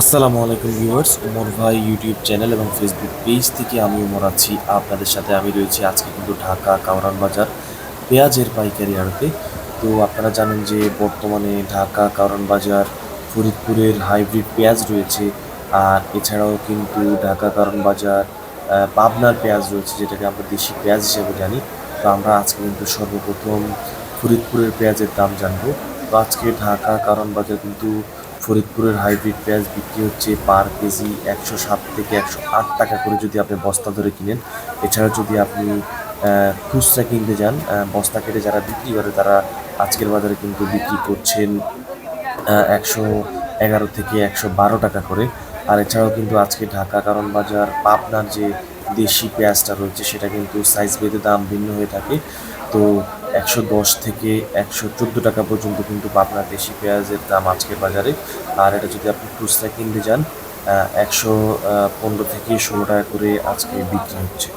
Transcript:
আসসালামু আলাইকুম ভিউয়ার্স, উমর ভাই ইউটিউব চ্যানেল এবং ফেসবুক পেজ থেকে আমি উমর আছি। আপনাদের সাথে আমি রয়েছি আজকে কিন্তু ঢাকা কামরান বাজার পেঁয়াজের পাইকারি আড়তে তো আপনারা জানেন যে বর্তমানে ঢাকা কারণ বাজার ফরিদপুরের হাইব্রিড পেঁয়াজ রয়েছে, আর এছাড়াও কিন্তু ঢাকা কারণ বাজার পাবনার পেঁয়াজ রয়েছে, যেটাকে আমরা দেশি পেঁয়াজ হিসেবে জানি। তো আমরা আজকে কিন্তু সর্বপ্রথম ফরিদপুরের পেঁয়াজের দাম জানব। তো আজকে ঢাকা কারণ বাজার কিন্তু ফরিদপুরের হাইব্রিড পেঁয়াজ বিক্রি হচ্ছে পার কেজি একশো সাত থেকে একশো আট টাকা করে যদি আপনি বস্তা ধরে কিনেন। এছাড়া যদি আপনি খুচরা কিনতে যান বস্তা কেটে যারা বিক্রি করে তারা আজকের বাজারে কিন্তু বিক্রি করছেন একশো এগারো থেকে একশো বারো টাকা করে। আর এছাড়াও কিন্তু আজকে ঢাকা কারণ বাজার, পাবনার যে দেশি পেঁয়াজটা রয়েছে সেটা কিন্তু সাইজ ভেদে দাম ভিন্ন হয়ে থাকে। তো একশো দশ থেকে একশো চোদ্দ টাকা পর্যন্ত কিন্তু পাবনা দেশি পেঁয়াজের দাম আজকের বাজারে। আর এটা যদি আপনি খুচরা কিনতে যান একশো পনেরো থেকে ষোলো টাকা করে আজকে বিক্রি হচ্ছে।